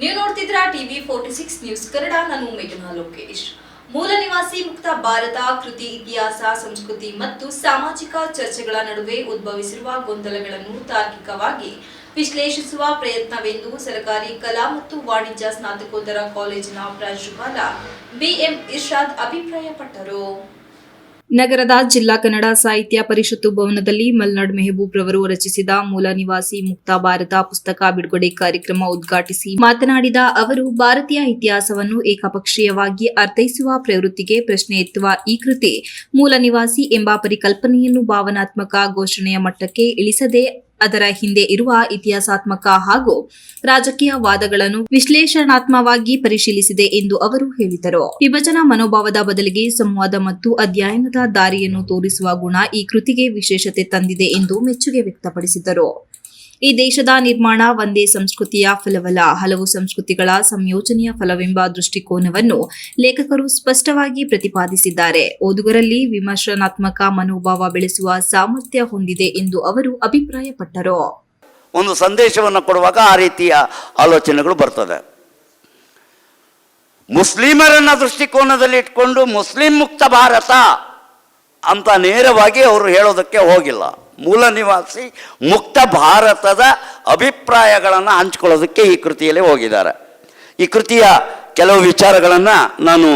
ನೀವು ನೋಡ್ತಿದ್ರ TV forty six news Kannada, ನಾನು ಮೇಘನಾ ಲೋಕೇಶ್. ಮೂಲ ನಿವಾಸಿ ಮುಕ್ತ ಭಾರತ, ಕೃತಿ, ಇತಿಹಾಸ, ಸಂಸ್ಕೃತಿ ಮತ್ತು ಸಾಮಾಜಿಕ ಚರ್ಚೆಗಳ ನಡುವೆ ಉದ್ಭವಿಸಿರುವ ಗೊಂದಲಗಳನ್ನು ತಾರ್ಕಿಕವಾಗಿ ವಿಶ್ಲೇಷಿಸುವ ಪ್ರಯತ್ನವೆಂದು ಸರ್ಕಾರಿ ಕಲಾ ಮತ್ತು ವಾಣಿಜ್ಯ ಸ್ನಾತಕೋತ್ತರ ಕಾಲೇಜಿನ ಪ್ರಾಂಶುಪಾಲ ಬಿಎಂ ಇರ್ಷಾದ್ ಅಭಿಪ್ರಾಯಪಟ್ಟರು. ನಗರದ ಜಿಲ್ಲಾ ಕನ್ನಡ ಸಾಹಿತ್ಯ ಪರಿಷತ್ತು ಭವನದಲ್ಲಿ ಮಲ್ನಾಡ್ ಮೆಹಬೂಬ್ ರವರು ರಚಿಸಿದ ಮೂಲ ನಿವಾಸಿ ಮುಕ್ತ ಭಾರತ ಪುಸ್ತಕ ಬಿಡುಗಡೆ ಕಾರ್ಯಕ್ರಮ ಉದ್ಘಾಟಿಸಿ ಮಾತನಾಡಿದ ಅವರು, ಭಾರತೀಯ ಇತಿಹಾಸವನ್ನು ಏಕಪಕ್ಷೀಯವಾಗಿ ಅರ್ಥೈಸುವ ಪ್ರವೃತ್ತಿಗೆ ಪ್ರಶ್ನೆ ಎತ್ತುವ ಈ ಕೃತಿ ಮೂಲ ನಿವಾಸಿ ಎಂಬ ಪರಿಕಲ್ಪನೆಯನ್ನು ಭಾವನಾತ್ಮಕ ಘೋಷಣೆಯ ಮಟ್ಟಕ್ಕೆ ಇಳಿಸದೆ ಅದರ ಹಿಂದೆ ಇರುವ ಇತಿಹಾಸಾತ್ಮಕ ಹಾಗೂ ರಾಜಕೀಯ ವಾದಗಳನ್ನು ವಿಶ್ಲೇಷಣಾತ್ಮಕವಾಗಿ ಪರಿಶೀಲಿಸಿದೆ ಎಂದು ಅವರು ಹೇಳಿದರು. ವಿಭಜನಾ ಮನೋಭಾವದ ಬದಲಿಗೆ ಸಂವಾದ ಮತ್ತು ಅಧ್ಯಯನದ ದಾರಿಯನ್ನು ತೋರಿಸುವ ಗುಣ ಈ ಕೃತಿಗೆ ವಿಶೇಷತೆ ತಂದಿದೆ ಎಂದು ಮೆಚ್ಚುಗೆ ವ್ಯಕ್ತಪಡಿಸಿದರು. ಈ ದೇಶದ ನಿರ್ಮಾಣ ಒಂದೇ ಸಂಸ್ಕೃತಿಯ ಫಲವಲ್ಲ. ಹಲವು ಸಂಸ್ಕೃತಿಗಳ ಸಂಯೋಜನೆಯ ಫಲವೆಂಬ ದೃಷ್ಟಿಕೋನವನ್ನು ಲೇಖಕರು ಸ್ಪಷ್ಟವಾಗಿ ಪ್ರತಿಪಾದಿಸಿದ್ದಾರೆ. ಓದುಗರಲ್ಲಿ ವಿಮರ್ಶನಾತ್ಮಕ ಮನೋಭಾವ ಬೆಳೆಸುವ ಸಾಮರ್ಥ್ಯ ಹೊಂದಿದೆ ಎಂದು ಅವರು ಅಭಿಪ್ರಾಯಪಟ್ಟರು. ಒಂದು ಸಂದೇಶವನ್ನು ಕೊಡುವಾಗ ಆ ರೀತಿಯ ಆಲೋಚನೆಗಳು ಬರ್ತದೆ. ಮುಸ್ಲಿಮರನ್ನ ದೃಷ್ಟಿಕೋನದಲ್ಲಿ ಇಟ್ಕೊಂಡು ಮುಸ್ಲಿಂ ಮುಕ್ತ ಭಾರತ ಅಂತ ನೇರವಾಗಿ ಅವರು ಹೇಳೋದಕ್ಕೆ ಹೋಗಿಲ್ಲ. ಮೂಲ ನಿವಾಸಿ ಮುಕ್ತ ಭಾರತದ ಅಭಿಪ್ರಾಯಗಳನ್ನು ಹಂಚ್ಕೊಳ್ಳೋದಕ್ಕೆ ಈ ಕೃತಿಯಲ್ಲಿ ಹೋಗಿದ್ದಾರೆ. ಈ ಕೃತಿಯ ಕೆಲವು ವಿಚಾರಗಳನ್ನು ನಾನು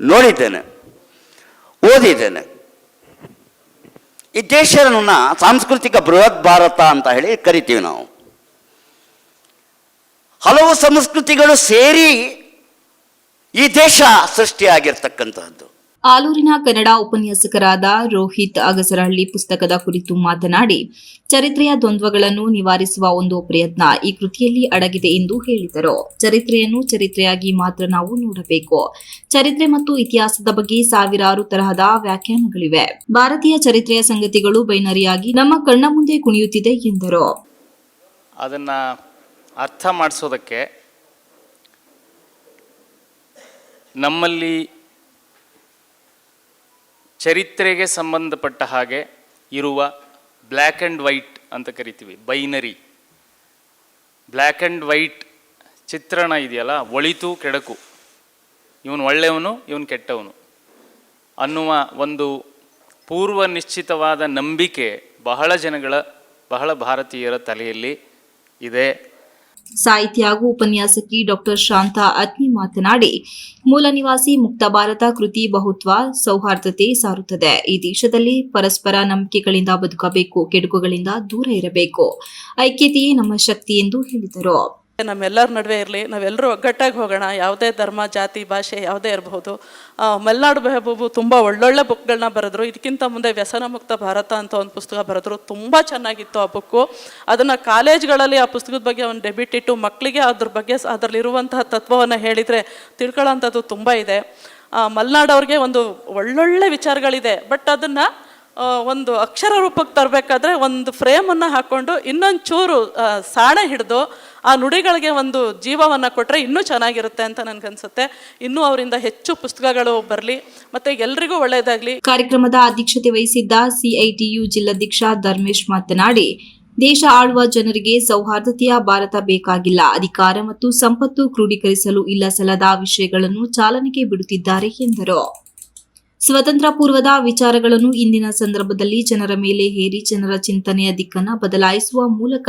ನೋಡಿದ್ದೇನೆ, ಓದಿದ್ದೇನೆ. ಈ ದೇಶವನ್ನು ಸಾಂಸ್ಕೃತಿಕ ಬೃಹತ್ ಭಾರತ ಅಂತ ಹೇಳಿ ಕರಿತೀವಿ ನಾವು. ಹಲವು ಸಂಸ್ಕೃತಿಗಳು ಸೇರಿ ಈ ದೇಶ ಸೃಷ್ಟಿಯಾಗಿರ್ತಕ್ಕಂತಹದ್ದು. ಆಲೂರಿನ ಕನ್ನಡ ಉಪನ್ಯಾಸಕರಾದ ರೋಹಿತ್ ಅಗಸರಹಳ್ಳಿ ಪುಸ್ತಕದ ಕುರಿತು ಮಾತನಾಡಿ, ಚರಿತ್ರೆಯ ದ್ವಂದ್ವಗಳನ್ನು ನಿವಾರಿಸುವ ಒಂದು ಪ್ರಯತ್ನ ಈ ಕೃತಿಯಲ್ಲಿ ಅಡಗಿದೆ ಎಂದು ಹೇಳಿದರು. ಚರಿತ್ರೆಯನ್ನು ಚರಿತ್ರೆಯಾಗಿ ಮಾತ್ರ ನಾವು ನೋಡಬೇಕು. ಚರಿತ್ರೆ ಮತ್ತು ಇತಿಹಾಸದ ಬಗ್ಗೆ ಸಾವಿರಾರು ತರಹದ ವ್ಯಾಖ್ಯಾನಗಳಿವೆ. ಭಾರತೀಯ ಚರಿತ್ರೆಯ ಸಂಗತಿಗಳು ಬೈನರಿಯಾಗಿ ನಮ್ಮ ಕಣ್ಣ ಮುಂದೆ ಕುಣಿಯುತ್ತಿದೆ ಎಂದರು. ಅದನ್ನ ಅರ್ಥ ಮಾಡಿಸೋದಕ್ಕೆ ನಮ್ಮಲ್ಲಿ ಚರಿತ್ರೆಗೆ ಸಂಬಂಧಪಟ್ಟ ಹಾಗೆ ಇರುವ ಬ್ಲ್ಯಾಕ್ ಆ್ಯಂಡ್ ವೈಟ್ ಅಂತ ಕರಿತೀವಿ, ಬೈನರಿ. ಬ್ಲ್ಯಾಕ್ ಆ್ಯಂಡ್ ವೈಟ್ ಚಿತ್ರಣ ಇದೆಯಲ್ಲ, ಒಳಿತು ಕೆಡಕು. ಇವನು ಒಳ್ಳೆಯವನು, ಇವನು ಕೆಟ್ಟವನು. ಅನ್ನುವ ಒಂದು ಪೂರ್ವ ನಿಶ್ಚಿತವಾದ ನಂಬಿಕೆ ಬಹಳ ಜನಗಳ, ಬಹಳ ಭಾರತೀಯರ ತಲೆಯಲ್ಲಿ ಇದೆ. ಸಾಹಿತ್ಯ ಹಾಗೂ ಉಪನ್ಯಾಸಕಿ ಡಾಕ್ಟರ್ ಶಾಂತಾ ಅತ್ನಿ ಮಾತನಾಡಿ, ಮೂಲ ನಿವಾಸಿ ಮುಕ್ತ ಭಾರತ ಕೃತಿ ಬಹುತ್ವ ಸೌಹಾರ್ದತೆ ಸಾರುತ್ತದೆ. ಈ ದೇಶದಲ್ಲಿ ಪರಸ್ಪರ ನಂಬಿಕೆಗಳಿಂದ ಬದುಕಬೇಕು, ಕೆಡುಕುಗಳಿಂದ ದೂರ ಇರಬೇಕು. ಐಕ್ಯತೆಯೇ ನಮ್ಮ ಶಕ್ತಿ ಎಂದು ಹೇಳಿದರು. ನಮ್ಮೆಲ್ಲರ ನಡುವೆ ಇರಲಿ, ನಾವೆಲ್ಲರೂ ಒಗ್ಗಟ್ಟಾಗಿ ಹೋಗೋಣ, ಯಾವುದೇ ಧರ್ಮ, ಜಾತಿ, ಭಾಷೆ ಯಾವುದೇ ಇರಬಹುದು ಮಲೆನಾಡು ಮೆಹಬೂಬು ತುಂಬ ಒಳ್ಳೊಳ್ಳೆ ಬುಕ್ಗಳನ್ನ ಬರೆದ್ರು. ಇದಕ್ಕಿಂತ ಮುಂದೆ ವ್ಯಸನ ಮುಕ್ತ ಭಾರತ ಅಂತ ಒಂದು ಪುಸ್ತಕ ಬರೆದ್ರು. ತುಂಬ ಚೆನ್ನಾಗಿತ್ತು ಆ ಬುಕ್ಕು. ಅದನ್ನು ಕಾಲೇಜ್ಗಳಲ್ಲಿ ಆ ಪುಸ್ತಕದ ಬಗ್ಗೆ ಒಂದು ಡೆಬಿಟ್ ಇಟ್ಟು ಮಕ್ಕಳಿಗೆ ಅದ್ರ ಬಗ್ಗೆ ಅದರಲ್ಲಿರುವಂತಹ ತತ್ವವನ್ನು ಹೇಳಿದರೆ ತಿಳ್ಕೊಳ್ಳೋಂಥದ್ದು ತುಂಬ ಇದೆ. ಮಲೆನಾಡವ್ರಿಗೆ ಒಂದು ಒಳ್ಳೊಳ್ಳೆ ವಿಚಾರಗಳಿದೆ. ಬಟ್ ಅದನ್ನು ಒಂದು ಅಕ್ಷರ ರೂಪಕ್ಕೆ ತರಬೇಕಾದ್ರೆ ಒಂದು ಫ್ರೇಮನ್ನು ಹಾಕ್ಕೊಂಡು ಇನ್ನೊಂದು ಚೂರು ಸಾಣೆ ಹಿಡಿದು ಆ ನುಡಿಗಳಿಗೆ ಒಂದು ಜೀವವನ್ನು ಕೊಟ್ಟರೆ ಇನ್ನೂ ಚೆನ್ನಾಗಿರುತ್ತೆ ಅಂತ ನನಗನ್ಸುತ್ತೆ. ಇನ್ನೂ ಅವರಿಂದ ಹೆಚ್ಚು ಪುಸ್ತಕಗಳು ಬರಲಿ, ಮತ್ತು ಎಲ್ರಿಗೂ ಒಳ್ಳೆಯದಾಗಲಿ ಕಾರ್ಯಕ್ರಮದ ಅಧ್ಯಕ್ಷತೆ ವಹಿಸಿದ್ದ ಸಿಐಟಿಯು ಜಿಲ್ಲಾಧ್ಯಕ್ಷ ಧರ್ಮೇಶ್ ಮಾತನಾಡಿ, ದೇಶ ಆಳುವ ಜನರಿಗೆ ಸೌಹಾರ್ದತೆಯ ಭಾರತ ಬೇಕಾಗಿಲ್ಲ. ಅಧಿಕಾರ ಮತ್ತು ಸಂಪತ್ತು ಕ್ರೋಢೀಕರಿಸಲು ಇಲ್ಲ ಸಲ್ಲದ ವಿಷಯಗಳನ್ನು ಚಾಲನೆಗೆ ಬಿಡುತ್ತಿದ್ದಾರೆ ಎಂದರು. ಸ್ವತಂತ್ರ ಪೂರ್ವದ ವಿಚಾರಗಳನ್ನು ಇಂದಿನ ಸಂದರ್ಭದಲ್ಲಿ ಜನರ ಮೇಲೆ ಹೇರಿ ಜನರ ಚಿಂತನೆಯ ದಿಕ್ಕನ್ನು ಬದಲಾಯಿಸುವ ಮೂಲಕ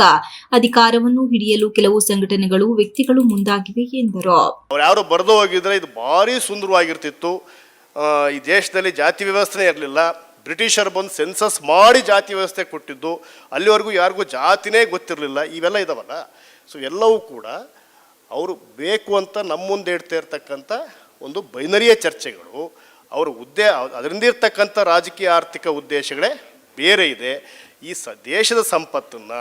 ಅಧಿಕಾರವನ್ನು ಹಿಡಿಯಲು ಕೆಲವು ಸಂಘಟನೆಗಳು, ವ್ಯಕ್ತಿಗಳು ಮುಂದಾಗಿವೆ ಎಂದರು. ಯಾರು ಬರೆದು ಹೋಗಿದ್ರೆ ಇದು ಭಾರಿ ಸುಂದರವಾಗಿರ್ತಿತ್ತು. ಈ ದೇಶದಲ್ಲಿ ಜಾತಿ ವ್ಯವಸ್ಥೆ ಇರಲಿಲ್ಲ. ಬ್ರಿಟಿಷರು ಬಂದು ಸೆನ್ಸಸ್ ಮಾಡಿ ಜಾತಿ ವ್ಯವಸ್ಥೆ ಕೊಟ್ಟಿದ್ದು. ಅಲ್ಲಿವರೆಗೂ ಯಾರಿಗೂ ಜಾತಿನೇ ಗೊತ್ತಿರಲಿಲ್ಲ. ಇವೆಲ್ಲ ಇದಾವಲ್ಲ. ಸೊ ಎಲ್ಲವೂ ಕೂಡ ಅವರು ಬೇಕು ಅಂತ ನಮ್ಮ ಮುಂದೆ ಇಡ್ತಾ ಇರ್ತಕ್ಕಂಥ ಒಂದು ಬೈನರಿಯ ಚರ್ಚೆಗಳು. ಅವರ ಉದ್ದೇ ಅದರಿಂದ ಇರ್ತಕ್ಕಂಥ ರಾಜಕೀಯ ಆರ್ಥಿಕ ಉದ್ದೇಶಗಳೇ ಬೇರೆ ಇದೆ. ಈ ಸ ದೇಶದ ಸಂಪತ್ತನ್ನು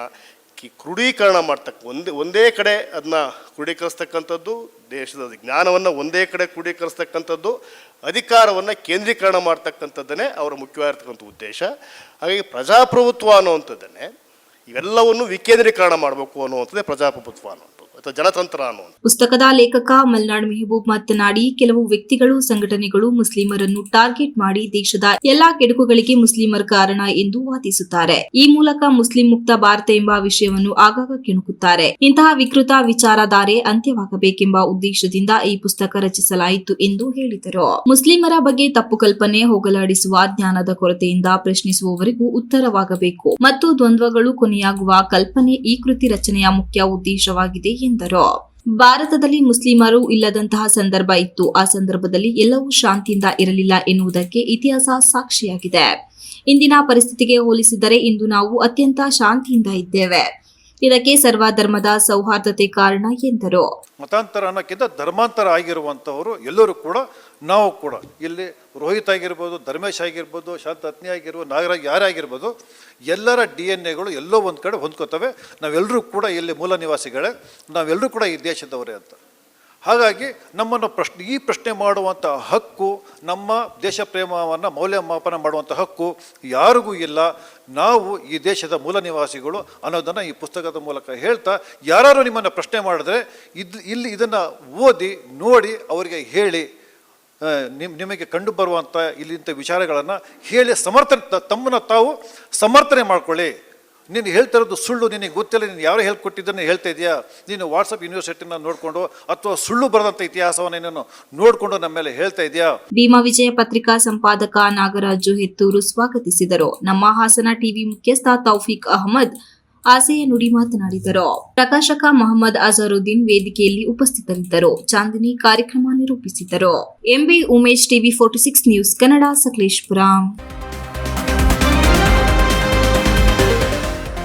ಕಿ ಕ್ರೋಢೀಕರಣ ಮಾಡ್ತಕ್ಕ ಒಂದೇ ಒಂದೇ ಕಡೆ ಅದನ್ನ ಕ್ರೋಢೀಕರಿಸ್ತಕ್ಕಂಥದ್ದು, ದೇಶದ ಜ್ಞಾನವನ್ನು ಒಂದೇ ಕಡೆ ಕ್ರೋಢೀಕರಿಸ್ತಕ್ಕಂಥದ್ದು, ಅಧಿಕಾರವನ್ನು ಕೇಂದ್ರೀಕರಣ ಮಾಡ್ತಕ್ಕಂಥದ್ದನ್ನೇ ಅವರ ಮುಖ್ಯವಾಗಿರ್ತಕ್ಕಂಥ ಉದ್ದೇಶ. ಹಾಗಾಗಿ ಪ್ರಜಾಪ್ರಭುತ್ವ ಅನ್ನುವಂಥದ್ದನ್ನೇ ಇವೆಲ್ಲವನ್ನು ವಿಕೇಂದ್ರೀಕರಣ ಮಾಡಬೇಕು ಅನ್ನುವಂಥದ್ದೇ ಪ್ರಜಾಪ್ರಭುತ್ವ ಅನ್ನುವಂಥದ್ದು. ಅಥವಾ ಜನತಂತ್ರ ಅನ್ನೋ ಪುಸ್ತಕದ ಲೇಖಕ ಮಲ್ನಾಡ್ ಮೆಹಬೂಬ್ ಮಾತನಾಡಿ, ಕೆಲವು ವ್ಯಕ್ತಿಗಳು, ಸಂಘಟನೆಗಳು ಮುಸ್ಲಿಮರನ್ನು ಟಾರ್ಗೆಟ್ ಮಾಡಿ ದೇಶದ ಎಲ್ಲಾ ಕೆಡುಕುಗಳಿಗೆ ಮುಸ್ಲಿಮರ ಕಾರಣ ಎಂದು ವಾದಿಸುತ್ತಾರೆ. ಈ ಮೂಲಕ ಮುಸ್ಲಿಂ ಮುಕ್ತ ಭಾರತ ಎಂಬ ವಿಷಯವನ್ನು ಆಗಾಗ ಕೆಣಕುತ್ತಾರೆ. ಇಂತಹ ವಿಕೃತ ವಿಚಾರಧಾರೆ ಅಂತ್ಯವಾಗಬೇಕೆಂಬ ಉದ್ದೇಶದಿಂದ ಈ ಪುಸ್ತಕ ರಚಿಸಲಾಯಿತು ಎಂದು ಹೇಳಿದರು. ಮುಸ್ಲಿಮರ ಬಗ್ಗೆ ತಪ್ಪು ಕಲ್ಪನೆ, ಹೋಗಲಾಡಿಸುವ ಜ್ಞಾನದ ಕೊರತೆಯಿಂದ ಪ್ರಶ್ನಿಸುವವರಿಗೂ ಉತ್ತರವಾಗಬೇಕು. ಮತ್ತು ದ್ವಂದ್ವಗಳು ಕೊನೆಯಾಗುವ ಕಲ್ಪನೆ ಈ ಕೃತಿ ರಚನೆಯ ಮುಖ್ಯ ಉದ್ದೇಶವಾಗಿದೆ ಎಂದರು. ಭಾರತದಲ್ಲಿ ಮುಸ್ಲಿಮರು ಇಲ್ಲದಂತಹ ಸಂದರ್ಭ ಇತ್ತು. ಆ ಸಂದರ್ಭದಲ್ಲಿ ಎಲ್ಲವೂ ಶಾಂತಿಯಿಂದ ಇರಲಿಲ್ಲ ಎನ್ನುವುದಕ್ಕೆ ಇತಿಹಾಸ ಸಾಕ್ಷಿಯಾಗಿದೆ. ಇಂದಿನ ಪರಿಸ್ಥಿತಿಗೆ ಹೋಲಿಸಿದರೆ ಇಂದು ನಾವು ಅತ್ಯಂತ ಶಾಂತಿಯಿಂದ ಇದ್ದೇವೆ. ಇದಕ್ಕೆ ಸರ್ವಧರ್ಮದ ಸೌಹಾರ್ದತೆ ಕಾರಣ ಎಂದರು. ಮತಾಂತರ ಅನ್ನೋಕ್ಕಿಂತ ಧರ್ಮಾಂತರ ಆಗಿರುವಂಥವರು ಎಲ್ಲರೂ ಕೂಡ, ನಾವು ಕೂಡ. ಇಲ್ಲಿ ರೋಹಿತ್ ಆಗಿರ್ಬೋದು, ಧರ್ಮೇಶ್ ಆಗಿರ್ಬೋದು, ಶಾಂತ ಅತ್ನಿ ಆಗಿರ್ಬೋದು, ನಾಗರಾಜ್ ಯಾರೇ ಆಗಿರ್ಬೋದು, ಎಲ್ಲರ ಡಿ ಎನ್ ಎಗಳು ಎಲ್ಲೋ ಒಂದು ಕಡೆ ಹೊಂದ್ಕೋತವೆ. ನಾವೆಲ್ಲರೂ ಕೂಡ ಇಲ್ಲಿ ಮೂಲ ನಿವಾಸಿಗಳೇ. ನಾವೆಲ್ಲರೂ ಕೂಡ ಈ ದೇಶದವರೇ ಅಂತ. ಹಾಗಾಗಿ ನಮ್ಮನ್ನು ಪ್ರಶ್ನೆ, ಈ ಪ್ರಶ್ನೆ ಮಾಡುವಂಥ ಹಕ್ಕು, ನಮ್ಮ ದೇಶ ಪ್ರೇಮವನ್ನು ಮೌಲ್ಯಮಾಪನ ಮಾಡುವಂಥ ಹಕ್ಕು ಯಾರಿಗೂ ಇಲ್ಲ. ನಾವು ಈ ದೇಶದ ಮೂಲ ನಿವಾಸಿಗಳು ಅನ್ನೋದನ್ನು ಈ ಪುಸ್ತಕದ ಮೂಲಕ ಹೇಳ್ತಾ ಯಾರು ನಿಮ್ಮನ್ನು ಪ್ರಶ್ನೆ ಮಾಡಿದ್ರೆ ಇದು, ಇಲ್ಲಿ ಇದನ್ನು ಓದಿ, ನೋಡಿ, ಅವರಿಗೆ ಹೇಳಿ ನಿಮ್, ನಿಮಗೆ ಕಂಡು ಬರುವಂಥ ಇಲ್ಲಿಂಥ ವಿಚಾರಗಳನ್ನು ಹೇಳಿ ಸಮರ್ಥನೆ, ತಮ್ಮನ್ನು ತಾವು ಸಮರ್ಥನೆ ಮಾಡ್ಕೊಳ್ಳಿ. ನೀನು ಹೇಳ್ತಿರೋದು ಸುಳ್ಳು, ನಿನಗೆ ಗೊತ್ತಿಲ್ಲ, ನೀನು ಯಾರು ಹೇಳ್ಕೊಟ್ಟಿದ್ದನ್ನು ಹೇಳ್ತಾ ಇದೆಯಾ? ನೀನು ವಾಟ್ಸಪ್ ಯೂನಿವರ್ಸಿಟಿನ ನೋಡಿಕೊಂಡು, ಅಥವಾ ಸುಳ್ಳು ಬರೆದಂಥ ಇತಿಹಾಸವನ್ನು ನೀನು ನೋಡಿಕೊಂಡು ನಮ್ಮ ಮೇಲೆ ಹೇಳ್ತಾ ಇದೆಯಾ? ಭೀಮಾ ವಿಜಯ ಪತ್ರಿಕಾ ಸಂಪಾದಕ ನಾಗರಾಜು ಹೆತ್ತೂರು ಸ್ವಾಗತಿಸಿದರು. ನಮ್ಮ ಹಾಸನ ಟಿವಿ ಮುಖ್ಯಸ್ಥ ತೌಫಿಕ್ ಅಹಮದ್ ಆಸೆಯ ನುಡಿ ಮಾತನಾಡಿದರು. ಪ್ರಕಾಶಕ ಮೊಹಮ್ಮದ್ ಅಜರುದ್ದೀನ್ ವೇದಿಕೆಯಲ್ಲಿ ಉಪಸ್ಥಿತರಿದ್ದರು. ಚಾಂದಿನಿ ಕಾರ್ಯಕ್ರಮ ನಿರೂಪಿಸಿದರು. MB Umesh TV forty six news Kannada Sakleshpur.